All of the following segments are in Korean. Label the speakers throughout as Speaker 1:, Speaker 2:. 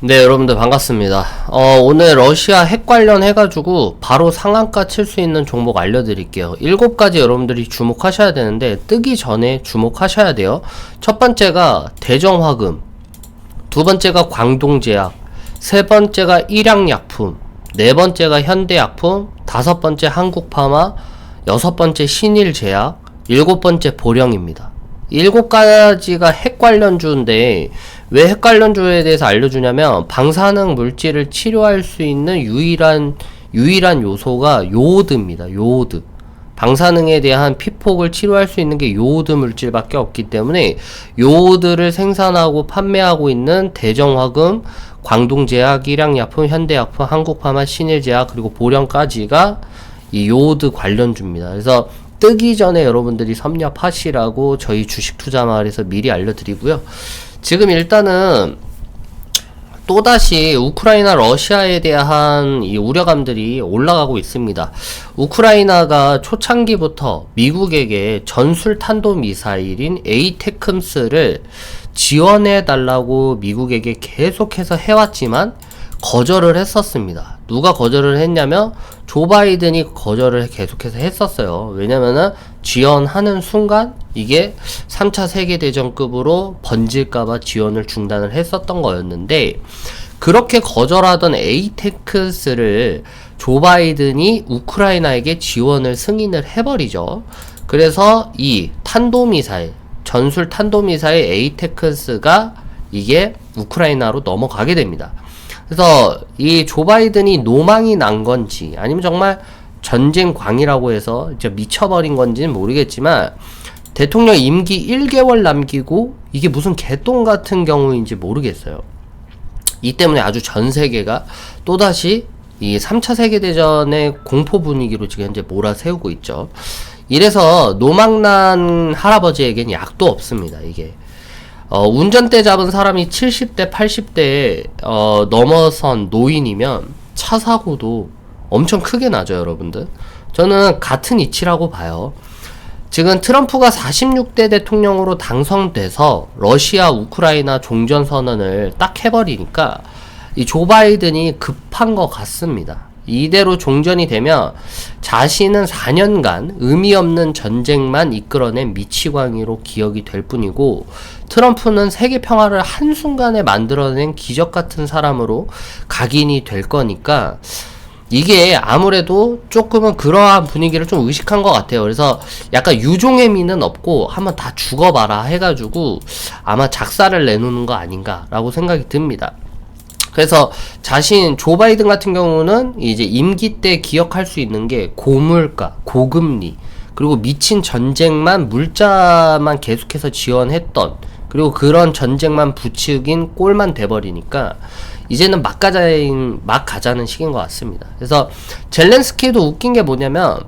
Speaker 1: 네, 여러분들 반갑습니다. 어, 오늘 러시아 핵 관련 해가지고 바로 상한가 칠 수 있는 종목 알려드릴게요. 일곱 가지 여러분들이 주목하셔야 되는데 뜨기 전에 주목하셔야 돼요. 첫 번째가 대정화금, 두 번째가 광동제약, 세 번째가 일양약품, 네 번째가 현대약품, 다섯 번째 한국파마, 여섯 번째 신일제약, 일곱 번째 보령입니다. 일곱 가지가 핵 관련주인데 왜 핵 관련주에 대해서 알려주냐면 방사능 물질을 치료할 수 있는 유일한 유일한 요소가 요오드입니다. 요오드. 방사능에 대한 피폭을 치료할 수 있는 게 요오드 물질밖에 없기 때문에 요오드를 생산하고 판매하고 있는 대정화금, 광동제약, 일양약품, 현대약품, 한국파마, 신일제약 그리고 보령까지가 이 요오드 관련주입니다. 그래서 뜨기 전에 여러분들이 섭렵하시라고 저희 주식 투자 마을에서 미리 알려드리고요. 지금 일단은 또다시 우크라이나 러시아에 대한 이 우려감들이 올라가고 있습니다. 우크라이나가 초창기부터 미국에게 전술 탄도 미사일인 에이테크스를 지원해 달라고 미국에게 계속해서 해왔지만 거절을 했었습니다. 누가 거절을 했냐면 조 바이든이 거절을 계속해서 했었어요. 왜냐면은 지원하는 순간 이게 3차 세계대전급으로 번질까봐 지원을 중단을 했었던 거였는데 그렇게 거절하던 에이테크스를 조 바이든이 우크라이나에게 지원을 승인을 해버리죠. 그래서 이 탄도미사일, 전술 탄도미사일 에이테크스가 이게 우크라이나로 넘어가게 됩니다. 그래서 이 조 바이든이 노망이 난 건지 아니면 정말 전쟁광이라고 해서 이제 미쳐버린 건지는 모르겠지만 대통령 임기 1개월 남기고 이게 무슨 개똥 같은 경우인지 모르겠어요. 이 때문에 아주 전 세계가 또다시 이 3차 세계대전의 공포 분위기로 지금 현재 몰아세우고 있죠. 이래서 노망난 할아버지에겐 약도 없습니다, 이게. 어, 운전대 잡은 사람이 70대, 80대, 어, 넘어선 노인이면 차 사고도 엄청 크게 나죠, 여러분들. 저는 같은 이치라고 봐요. 지금 트럼프가 46대 대통령으로 당선돼서 러시아, 우크라이나 종전 선언을 딱 해버리니까 이 조 바이든이 급한 것 같습니다. 이대로 종전이 되면 자신은 4년간 의미 없는 전쟁만 이끌어낸 미치광이로 기억이 될 뿐이고 트럼프는 세계 평화를 한순간에 만들어낸 기적 같은 사람으로 각인이 될 거니까 이게 아무래도 조금은 그러한 분위기를 좀 의식한 것 같아요. 그래서 약간 유종의 미는 없고 한번 다 죽어봐라 해가지고 아마 작사를 내놓는 거 아닌가라고 생각이 듭니다. 그래서 자신 조 바이든 같은 경우는 이제 임기 때 기억할 수 있는 게 고물가, 고금리, 그리고 미친 전쟁만 물자만 계속해서 지원했던 그리고 그런 전쟁만 부추긴 꼴만 돼버리니까 이제는 막 가자인 막 가자는 시기인 것 같습니다. 그래서 젤렌스키도 웃긴 게 뭐냐면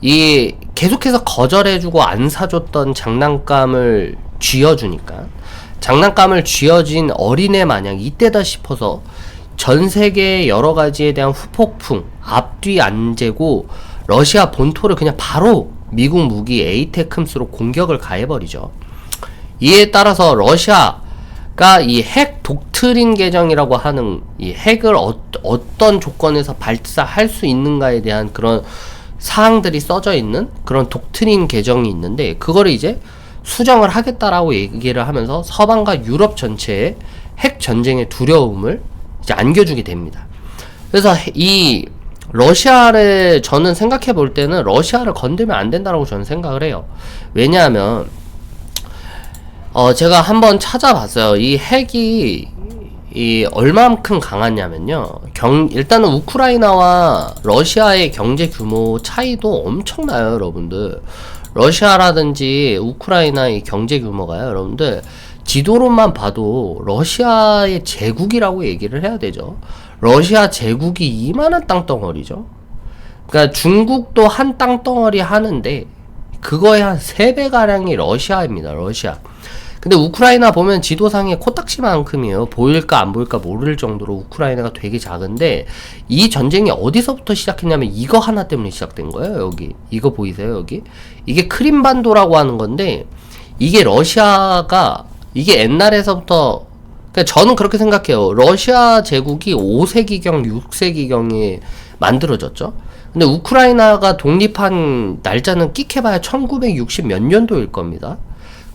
Speaker 1: 이 계속해서 거절해주고 안 사줬던 장난감을 쥐어주니까 장난감을 쥐어진 어린애 마냥 이때다 싶어서 전 세계 여러 가지에 대한 후폭풍 앞뒤 안 재고 러시아 본토를 그냥 바로 미국 무기 에이테크스로 공격을 가해버리죠. 이에 따라서 러시아가 이 핵 독트린 계정이라고 하는 이 핵을 어, 어떤 조건에서 발사할 수 있는가에 대한 그런 사항들이 써져 있는 그런 독트린 계정이 있는데 그거를 이제 수정을 하겠다라고 얘기를 하면서 서방과 유럽 전체에 핵 전쟁의 두려움을 이제 안겨주게 됩니다. 그래서 이 러시아를 저는 생각해 볼 때는 러시아를 건들면 안 된다라고 저는 생각을 해요. 왜냐하면 어 제가 한번 찾아봤어요. 이 핵이 이 얼마만큼 강하냐면요. 경 일단은 우크라이나와 러시아의 경제 규모 차이도 엄청나요, 여러분들. 러시아라든지 우크라이나의 경제 규모가요, 여러분들. 지도로만 봐도 러시아의 제국이라고 얘기를 해야 되죠. 러시아 제국이 이만한 땅덩어리죠. 그러니까 중국도 한 땅덩어리 하는데 그거의 한 3배 가량이 러시아입니다. 러시아. 근데 우크라이나 보면 지도상에 코딱지만큼이에요. 보일까 안 보일까 모를 정도로 우크라이나가 되게 작은데 이 전쟁이 어디서부터 시작했냐면 이거 하나 때문에 시작된 거예요. 여기 이거 보이세요? 여기 이게 크림반도라고 하는 건데 이게 러시아가 이게 옛날에서부터 그러니까 저는 그렇게 생각해요. 러시아 제국이 5세기경, 6세기경에 만들어졌죠. 근데 우크라이나가 독립한 날짜는 끽해봐야 1960 몇 년도일 겁니다.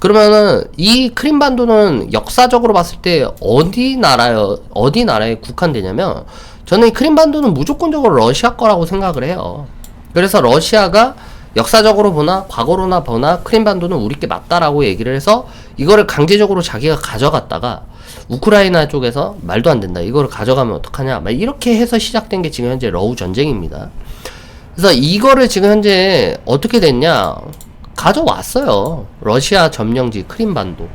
Speaker 1: 그러면은 이 크림반도는 역사적으로 봤을 때 어디 나라요 어디 나라에 국한되냐면 저는 이 크림반도는 무조건적으로 러시아 거라고 생각을 해요. 그래서 러시아가 역사적으로 보나 과거로나 보나 크림반도는 우리께 맞다라고 얘기를 해서 이거를 강제적으로 자기가 가져갔다가 우크라이나 쪽에서 말도 안 된다. 이거를 가져가면 어떡하냐. 막 이렇게 해서 시작된 게 지금 현재 러우 전쟁입니다. 그래서 이거를 지금 현재 어떻게 됐냐? 가져왔어요. 러시아 점령지 크림반도.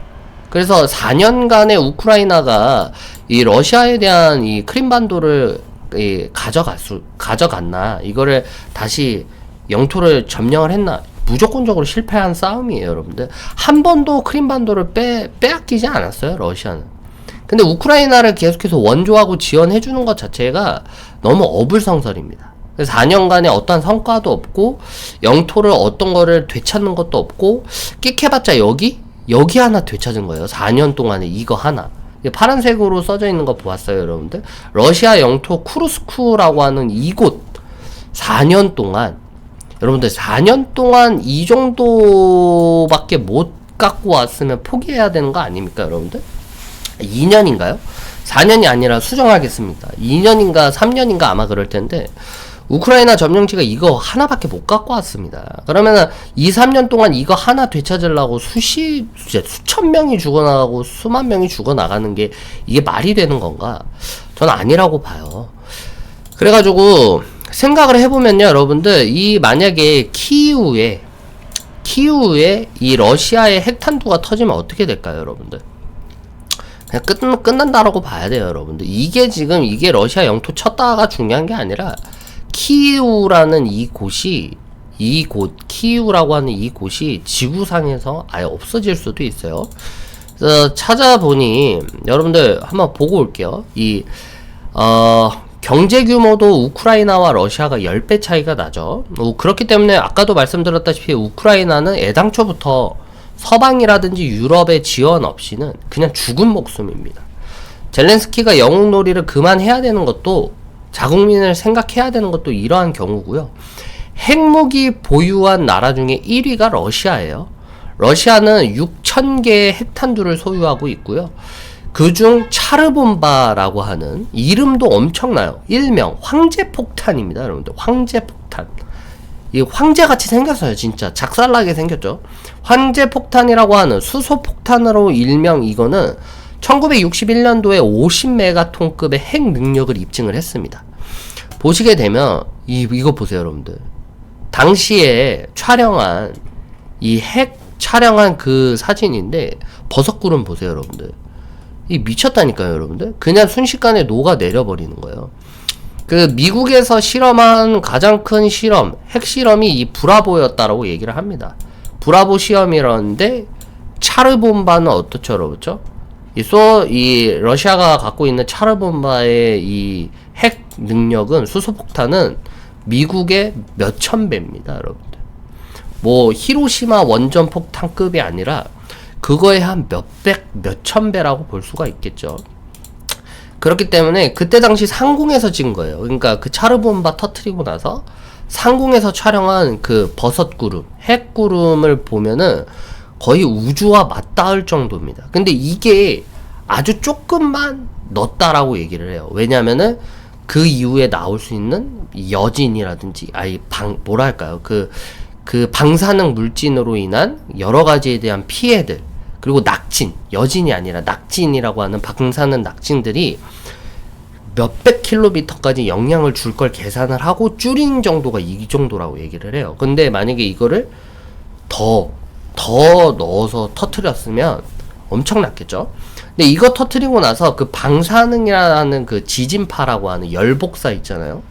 Speaker 1: 그래서 4년간의 우크라이나가 이 러시아에 대한 이 크림반도를 이 가져갈 수 가져갔나 이거를 다시 영토를 점령을 했나 무조건적으로 실패한 싸움이에요, 여러분들. 한 번도 크림반도를 빼 빼앗기지 않았어요, 러시아는. 근데 우크라이나를 계속해서 원조하고 지원해 주는 것 자체가 너무 어불성설입니다. 그래서 4년간의 어떠한 성과도 없고 영토를 어떤 거를 되찾는 것도 없고 끽해봤자 여기 여기 하나 되찾은 거예요. 4년 동안에 이거 하나. 파란색으로 써져 있는 거 보았어요, 여러분들. 러시아 영토 쿠르스크라고 하는 이곳 4년 동안 여러분들 4년 동안 이 정도밖에 못 갖고 왔으면 포기해야 되는 거 아닙니까, 여러분들? 2년인가요? 4년이 아니라 수정하겠습니다. 2년인가 3년인가 아마 그럴 텐데 우크라이나 점령지가 이거 하나밖에 못 갖고 왔습니다. 그러면은 2, 3년 동안 이거 하나 되찾으려고 수십, 수천 명이 죽어나가고 수만 명이 죽어나가는 게 이게 말이 되는 건가? 전 아니라고 봐요. 그래가지고 생각을 해보면요, 여러분들 이 만약에 키우에 키우에 이 러시아의 핵탄두가 터지면 어떻게 될까요, 여러분들? 그냥 끝, 끝난다라고 봐야 돼요, 여러분들. 이게 지금 이게 러시아 영토 쳤다가 중요한 게 아니라 키우라는 이 곳이 이 곳 키우라고 하는 이 곳이 지구상에서 아예 없어질 수도 있어요. 그래서 찾아보니 여러분들 한번 보고 올게요. 이 어, 경제 규모도 우크라이나와 러시아가 10배 차이가 나죠. 어, 그렇기 때문에 아까도 말씀드렸다시피 우크라이나는 애당초부터 서방이라든지 유럽의 지원 없이는 그냥 죽은 목숨입니다. 젤렌스키가 영웅놀이를 그만해야 되는 것도 자국민을 생각해야 되는 것도 이러한 경우고요. 핵무기 보유한 나라 중에 1위가 러시아예요. 러시아는 6,000개의 핵탄두를 소유하고 있고요. 그중 차르본바라고 하는 이름도 엄청나요. 일명 황제 폭탄입니다. 여러분들 황제 폭탄. 이 황제 같이 생겼어요. 진짜 작살나게 생겼죠. 황제 폭탄이라고 하는 수소 폭탄으로 일명 이거는 1961년도에 50메가톤급의 핵 능력을 입증을 했습니다. 보시게 되면 이 이거 보세요, 여러분들. 당시에 촬영한 이 핵 촬영한 그 사진인데 버섯구름 보세요, 여러분들. 이 미쳤다니까요, 여러분들. 그냥 순식간에 녹아 내려버리는 거예요. 그 미국에서 실험한 가장 큰 실험, 핵 실험이 이 브라보였다라고 얘기를 합니다. 브라보 시험이라는데 차르 본바는 어떻죠, 여러분? 이 소, 이 러시아가 갖고 있는 차르본바의 이 핵 능력은 수소폭탄은 미국의 몇 천 배입니다, 여러분들. 뭐 히로시마 원전 폭탄급이 아니라 그거에 한 몇백, 몇천 배라고 볼 수가 있겠죠. 그렇기 때문에 그때 당시 상공에서 찍은 거예요. 그러니까 그 차르본바 터트리고 나서 상공에서 촬영한 그 버섯 구름, 핵 구름을 보면은 거의 우주와 맞닿을 정도입니다. 근데 이게 아주 조금만 넣었다라고 얘기를 해요. 왜냐면은 그 이후에 나올 수 있는 여진이라든지 아니 방 뭐랄까요 그 그 방사능 물진으로 인한 여러 가지에 대한 피해들 그리고 낙진 여진이 아니라 낙진이라고 하는 방사능 낙진들이 몇백 킬로미터까지 영향을 줄 걸 계산을 하고 줄인 정도가 이 정도라고 얘기를 해요. 근데 만약에 이거를 더, 더 넣어서 터트렸으면 엄청났겠죠? 근데 이거 터트리고 나서 그 방사능이라는 그 지진파라고 하는 열복사 있잖아요.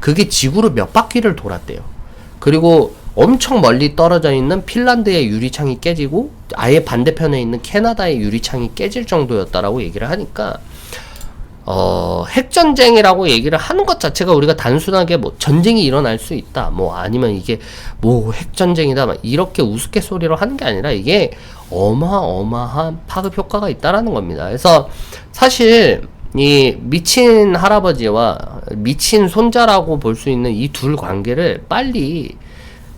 Speaker 1: 그게 지구를 몇 바퀴를 돌았대요. 그리고 엄청 멀리 떨어져 있는 핀란드의 유리창이 깨지고 아예 반대편에 있는 캐나다의 유리창이 깨질 정도였다라고 얘기를 하니까 어, 핵전쟁이라고 얘기를 하는 것 자체가 우리가 단순하게 뭐 전쟁이 일어날 수 있다. 뭐 아니면 이게 뭐 핵전쟁이다. 막 이렇게 우스갯소리로 하는 게 아니라 이게 어마어마한 파급 효과가 있다라는 겁니다. 그래서 사실 이 미친 할아버지와 미친 손자라고 볼 수 있는 이 둘 관계를 빨리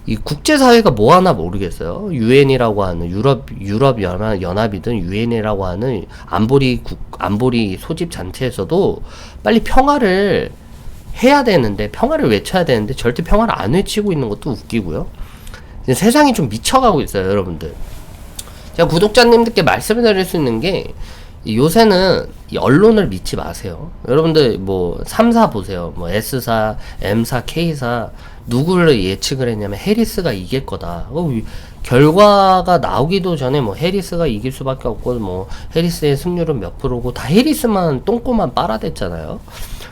Speaker 1: 이 국제사회가 뭐 하나 모르겠어요. 유엔이라고 하는 유럽 유럽 연합 연합이든 유엔이라고 하는 안보리 국 안보리 소집 단체에서도 빨리 평화를 해야 되는데 평화를 외쳐야 되는데 절대 평화를 안 외치고 있는 것도 웃기고요. 세상이 좀 미쳐가고 있어요, 여러분들. 제가 구독자님들께 말씀을 드릴 수 있는 게 요새는 이 언론을 믿지 마세요. 여러분들 뭐 3사 보세요. 뭐 S사, M사, K사 누구를 예측을 했냐면 해리스가 이길 거다. 어, 이- 결과가 나오기도 전에 뭐 해리스가 이길 수밖에 없고 뭐 해리스의 승률은 몇 프로고 다 해리스만 똥꼬만 빨아댔잖아요.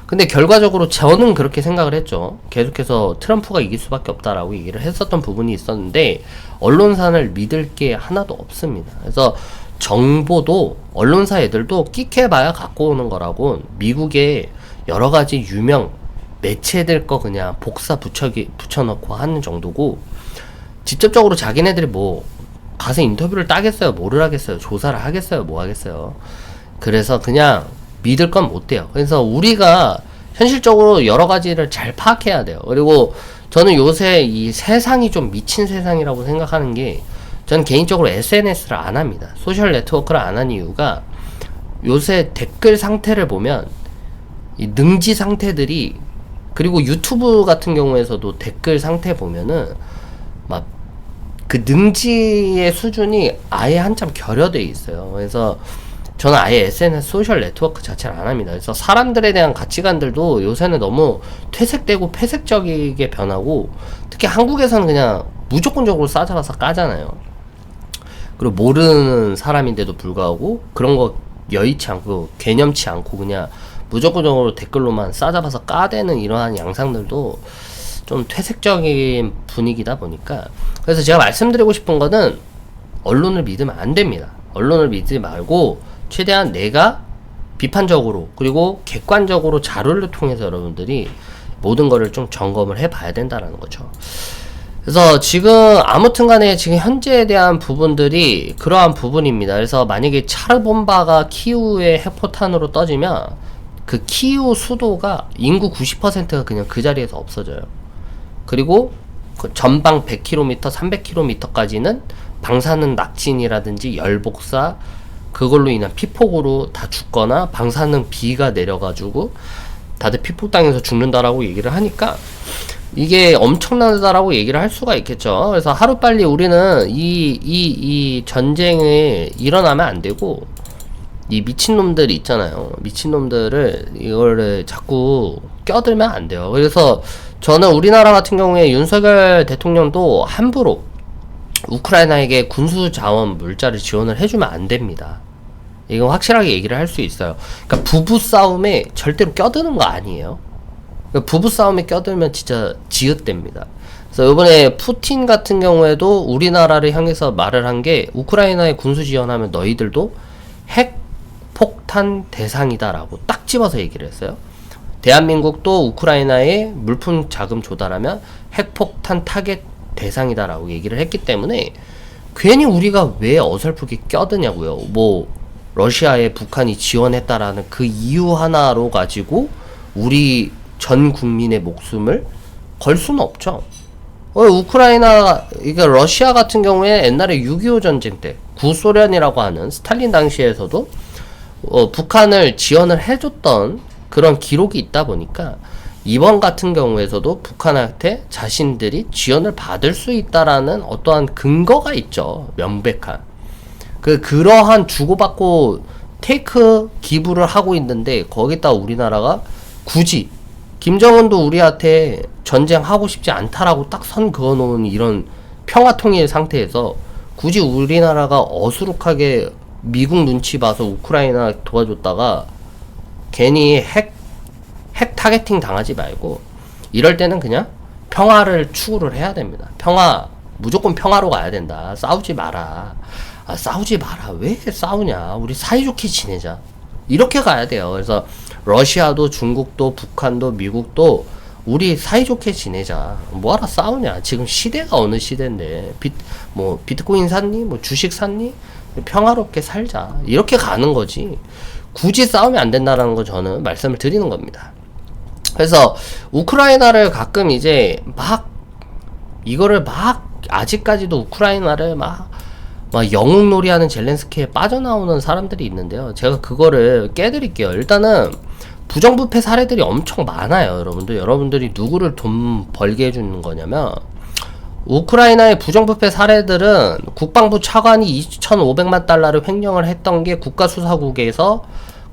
Speaker 1: 근데 결과적으로 저는 그렇게 생각을 했죠. 계속해서 트럼프가 이길 수밖에 없다라고 얘기를 했었던 부분이 있었는데 언론사를 믿을 게 하나도 없습니다. 그래서 정보도 언론사 애들도 끽해봐야 갖고 오는 거라고 미국의 여러 가지 유명 매체들 거 그냥 복사 붙여기 붙여넣고 하는 정도고 직접적으로 자기네들이 뭐 가서 인터뷰를 따겠어요? 뭐를 하겠어요? 조사를 하겠어요? 뭐 하겠어요? 그래서 그냥 믿을 건 못 돼요. 그래서 우리가 현실적으로 여러 가지를 잘 파악해야 돼요. 그리고 저는 요새 이 세상이 좀 미친 세상이라고 생각하는 게 저는 개인적으로 SNS를 안 합니다. 소셜 네트워크를 안 한 이유가 요새 댓글 상태를 보면 이 능지 상태들이 그리고 유튜브 같은 경우에서도 댓글 상태 보면은 막 그 능지의 수준이 아예 한참 결여돼 있어요. 그래서 저는 아예 SNS 소셜 네트워크 자체를 안 합니다. 그래서 사람들에 대한 가치관들도 요새는 너무 퇴색되고 폐색적이게 변하고 특히 한국에서는 그냥 무조건적으로 싸잡아서 까잖아요. 그리고 모르는 사람인데도 불구하고 그런 거 여의치 않고 개념치 않고 그냥 무조건적으로 댓글로만 싸잡아서 까대는 이러한 양상들도 좀 퇴색적인 분위기다 보니까 그래서 제가 말씀드리고 싶은 거는 언론을 믿으면 안 됩니다. 언론을 믿지 말고 최대한 내가 비판적으로 그리고 객관적으로 자료를 통해서 여러분들이 모든 거를 좀 점검을 해 봐야 된다라는 거죠. 그래서 지금 아무튼 간에 지금 현재에 대한 부분들이 그러한 부분입니다. 그래서 만약에 차르본바가 키우의 핵포탄으로 떠지면 그 키우 수도가 인구 90%가 그냥 그 자리에서 없어져요. 그리고 그 전방 100km, 300km까지는 방사능 낙진이라든지 열복사 그걸로 인한 피폭으로 다 죽거나 방사능 비가 내려가지고 다들 피폭당해서 죽는다라고 얘기를 하니까 이게 엄청나다라고 얘기를 할 수가 있겠죠. 그래서 하루빨리 우리는 이, 이, 이 전쟁이 일어나면 안 되고, 이 미친놈들 있잖아요. 미친놈들을 이거를 자꾸 껴들면 안 돼요. 그래서 저는 우리나라 같은 경우에 윤석열 대통령도 함부로 우크라이나에게 군수 자원 물자를 지원을 해주면 안 됩니다. 이건 확실하게 얘기를 할 수 있어요. 그러니까 부부 싸움에 절대로 껴드는 거 아니에요. 그러니까 부부 싸움에 껴들면 진짜 지읒됩니다. 그래서 이번에 푸틴 같은 경우에도 우리나라를 향해서 말을 한 게 우크라이나에 군수 지원하면 너희들도 핵 폭탄 대상이다라고 딱 집어서 얘기를 했어요. 대한민국도 우크라이나에 물품 자금 조달하면 핵폭탄 타겟 대상이다라고 얘기를 했기 때문에 괜히 우리가 왜 어설프게 껴드냐고요. 뭐 러시아에 북한이 지원했다라는 그 이유 하나로 가지고 우리 전 국민의 목숨을 걸 수는 없죠. 어, 우크라이나, 이게 러시아 같은 경우에 옛날에 6.25 전쟁 때 구소련이라고 하는 스탈린 당시에서도 어, 북한을 지원을 해줬던 그런 기록이 있다 보니까 이번 같은 경우에서도 북한한테 자신들이 지원을 받을 수 있다라는 어떠한 근거가 있죠. 명백한. 그, 그러한 주고받고 테이크 기부를 하고 있는데 거기다 우리나라가 굳이 김정은도 우리한테 전쟁하고 싶지 않다라고 딱 선 그어 놓은 이런 평화 통일 상태에서 굳이 우리나라가 어수룩하게 미국 눈치 봐서 우크라이나 도와줬다가 괜히 핵, 핵 타겟팅 당하지 말고 이럴 때는 그냥 평화를 추구를 해야 됩니다. 평화, 무조건 평화로 가야 된다. 싸우지 마라. 아, 싸우지 마라. 왜 싸우냐. 우리 사이좋게 지내자. 이렇게 가야 돼요. 그래서 러시아도 중국도 북한도 미국도 우리 사이좋게 지내자. 뭐하러 싸우냐. 지금 시대가 어느 시대인데 비, 뭐 비트코인 샀니? 뭐 주식 샀니? 평화롭게 살자. 이렇게 가는 거지. 굳이 싸우면 안 된다라는 거 저는 말씀을 드리는 겁니다. 그래서 우크라이나를 가끔 이제 막 이거를 막 아직까지도 우크라이나를 막, 막 영웅놀이 하는 젤렌스키에 빠져나오는 사람들이 있는데요. 제가 그거를 깨드릴게요. 일단은 부정부패 사례들이 엄청 많아요, 여러분들. 여러분들이 누구를 돈 벌게 해주는 거냐면, 우크라이나의 부정부패 사례들은 국방부 차관이 2,500만 달러를 횡령을 했던 게 국가수사국에서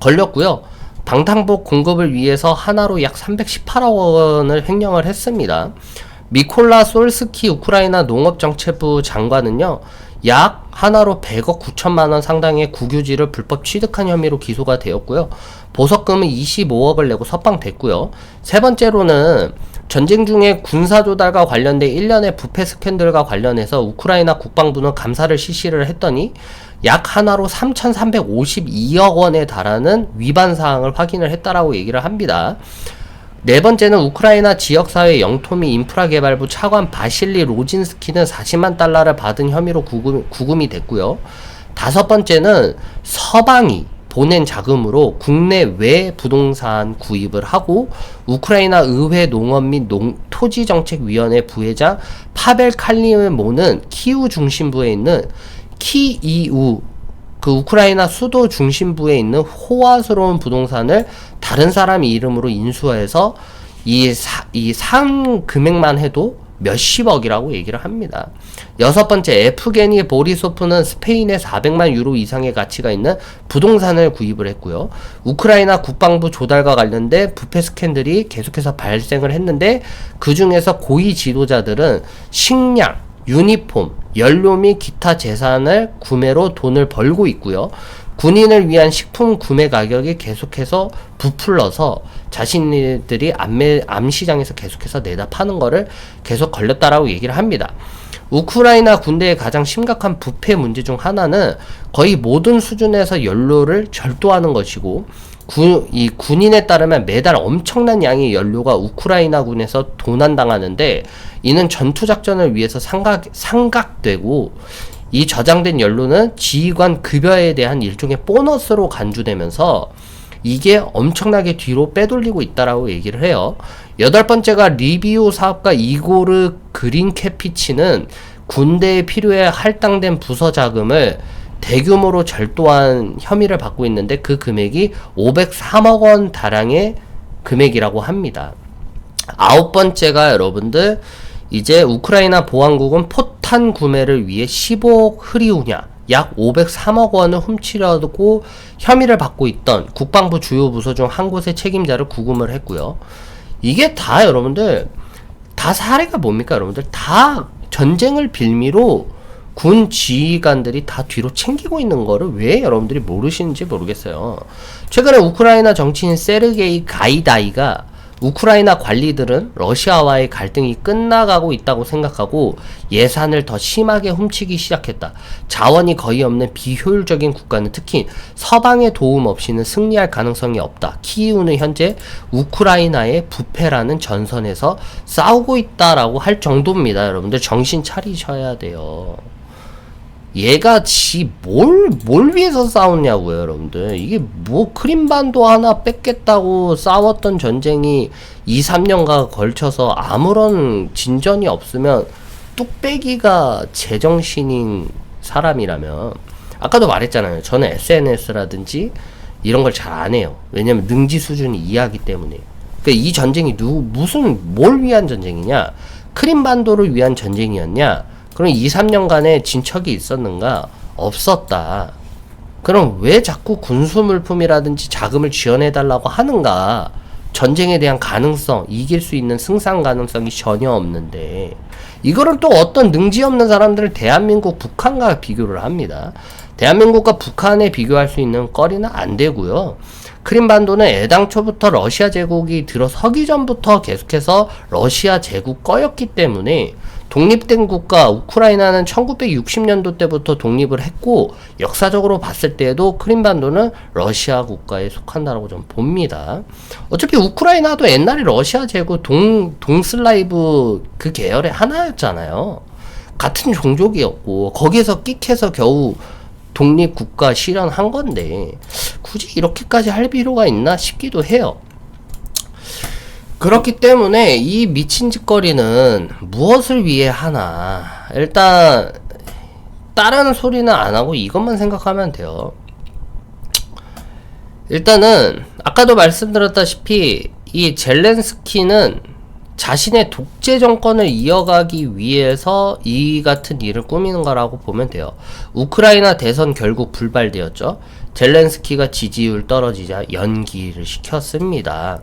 Speaker 1: 걸렸고요. 방탄복 공급을 위해서 하나로 약 318억 원을 횡령을 했습니다. 미콜라 솔스키 우크라이나 농업정책부 장관은요, 약 하나로 100억 9천만 원 상당의 국유지를 불법 취득한 혐의로 기소가 되었고요. 보석금은 25억을 내고 석방됐고요. 세 번째로는 전쟁 중에 군사 조달과 관련된 일련의 부패 스캔들과 관련해서 우크라이나 국방부는 감사를 실시를 했더니 약 하나로 3,352억 원에 달하는 위반 사항을 확인을 했다라고 얘기를 합니다. 네 번째는 우크라이나 지역사회 영토 및 인프라 개발부 차관 바실리 로진스키는 40만 달러를 받은 혐의로 구금, 구금이 됐고요. 다섯 번째는 서방이 보낸 자금으로 국내외 부동산 구입을 하고 우크라이나 의회 농업 및 농, 토지정책위원회 부회장 파벨 칼림을 모는 키우 중심부에 있는 키이우 그 우크라이나 수도 중심부에 있는 호화스러운 부동산을 다른 사람 이름으로 인수해서 이, 사, 이 상 금액만 해도 몇십억이라고 얘기를 합니다. 여섯 번째, 에프게니 보리소프는 스페인에 400만 유로 이상의 가치가 있는 부동산을 구입을 했고요. 우크라이나 국방부 조달과 관련된 부패 스캔들이 계속해서 발생을 했는데 그 중에서 고위 지도자들은 식량, 유니폼, 연료 및 기타 재산을 구매로 돈을 벌고 있고요. 군인을 위한 식품 구매 가격이 계속해서 부풀러서 자신들이 암매, 암 시장에서 계속해서 내다 파는 거를 계속 걸렸다라고 얘기를 합니다. 우크라이나 군대의 가장 심각한 부패 문제 중 하나는 거의 모든 수준에서 연료를 절도하는 것이고 군, 이 군인에 따르면 매달 엄청난 양의 연료가 우크라이나 군에서 도난당하는데 이는 전투 작전을 위해서 상각, 상각되고 이 저장된 연료는 지휘관 급여에 대한 일종의 보너스로 간주되면서 이게 엄청나게 뒤로 빼돌리고 있다라고 얘기를 해요. 여덟 번째가 리비오 사업가 이고르 그린 캐피치는 군대에 필요해 할당된 부서 자금을 대규모로 절도한 혐의를 받고 있는데 그 금액이 503억 원 다량의 금액이라고 합니다. 아홉 번째가 여러분들 이제 우크라이나 보안국은 포 탄 구매를 위해 15억 흐리우냐 약 503억 원을 훔치려고 혐의를 받고 있던 국방부 주요 부서 중 한 곳의 책임자를 구금을 했고요. 이게 다 여러분들 다 사례가 뭡니까 여러분들 다 전쟁을 빌미로 군 지휘관들이 다 뒤로 챙기고 있는 거를 왜 여러분들이 모르시는지 모르겠어요. 최근에 우크라이나 정치인 세르게이 가이다이가 우크라이나 관리들은 러시아와의 갈등이 끝나가고 있다고 생각하고 예산을 더 심하게 훔치기 시작했다. 자원이 거의 없는 비효율적인 국가는 특히 서방의 도움 없이는 승리할 가능성이 없다. 키이우는 현재 우크라이나의 부패라는 전선에서 싸우고 있다라고 할 정도입니다. 여러분들 정신 차리셔야 돼요. 얘가 지 뭘, 뭘 위해서 싸웠냐고요, 여러분들. 이게 뭐 크림반도 하나 뺏겠다고 싸웠던 전쟁이 2, 3년간 걸쳐서 아무런 진전이 없으면 뚝배기가 제정신인 사람이라면 아까도 말했잖아요. 저는 SNS라든지 이런 걸 잘 안 해요. 왜냐면 능지 수준이 이하기 때문에. 그러니까 이 전쟁이 누, 무슨, 뭘 위한 전쟁이냐? 크림반도를 위한 전쟁이었냐? 그럼 2, 3년간의 진척이 있었는가? 없었다. 그럼 왜 자꾸 군수 물품이라든지 자금을 지원해 달라고 하는가? 전쟁에 대한 가능성, 이길 수 있는 승산 가능성이 전혀 없는데, 이거를 또 어떤 능지 없는 사람들을 대한민국, 북한과 비교를 합니다. 대한민국과 북한에 비교할 수 있는 거리는 안 되고요. 크림반도는 애당초부터 러시아 제국이 들어서기 전부터 계속해서 러시아 제국 거였기 때문에 독립된 국가 우크라이나는 1960년도 때부터 독립을 했고 역사적으로 봤을 때에도 크림반도는 러시아 국가에 속한다라고 좀 봅니다. 어차피 우크라이나도 옛날에 러시아 제국 동 동슬라이브 그 계열의 하나였잖아요. 같은 종족이었고 거기에서 끽해서 겨우 독립 국가 실현한 건데 굳이 이렇게까지 할 필요가 있나 싶기도 해요. 그렇기 때문에 이 미친 짓거리는 무엇을 위해 하나 일단 다른 소리는 안 하고 이것만 생각하면 돼요. 일단은 아까도 말씀드렸다시피 이 젤렌스키는 자신의 독재 정권을 이어가기 위해서 이 같은 일을 꾸미는 거라고 보면 돼요. 우크라이나 대선 결국 불발되었죠. 젤렌스키가 지지율 떨어지자 연기를 시켰습니다.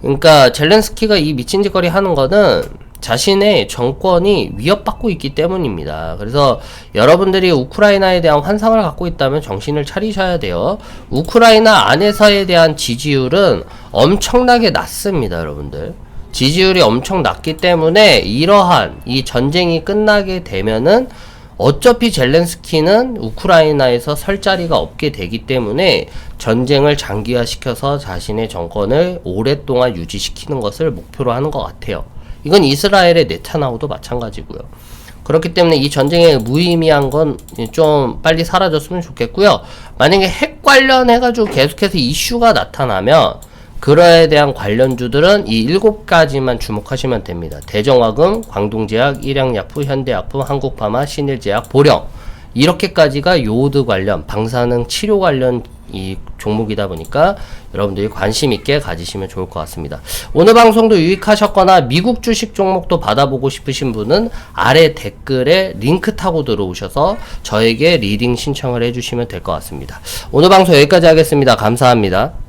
Speaker 1: 그러니까 젤렌스키가 이 미친 짓거리 하는 거는 자신의 정권이 위협받고 있기 때문입니다. 그래서 여러분들이 우크라이나에 대한 환상을 갖고 있다면 정신을 차리셔야 돼요. 우크라이나 안에서에 대한 지지율은 엄청나게 낮습니다, 여러분들. 지지율이 엄청 낮기 때문에 이러한 이 전쟁이 끝나게 되면은 어차피 젤렌스키는 우크라이나에서 설 자리가 없게 되기 때문에 전쟁을 장기화시켜서 자신의 정권을 오랫동안 유지시키는 것을 목표로 하는 것 같아요. 이건 이스라엘의 네타나후도 마찬가지고요. 그렇기 때문에 이 전쟁의 무의미한 건 좀 빨리 사라졌으면 좋겠고요. 만약에 핵 관련해가지고 계속해서 이슈가 나타나면 그거에 대한 관련주들은 이 일곱 가지만 주목하시면 됩니다. 대정화금, 광동제약, 일양약품, 현대약품, 한국파마, 신일제약, 보령 이렇게까지가 요오드 관련, 방사능 치료 관련 이 종목이다 보니까 여러분들이 관심 있게 가지시면 좋을 것 같습니다. 오늘 방송도 유익하셨거나 미국 주식 종목도 받아보고 싶으신 분은 아래 댓글에 링크 타고 들어오셔서 저에게 리딩 신청을 해주시면 될 것 같습니다. 오늘 방송 여기까지 하겠습니다. 감사합니다.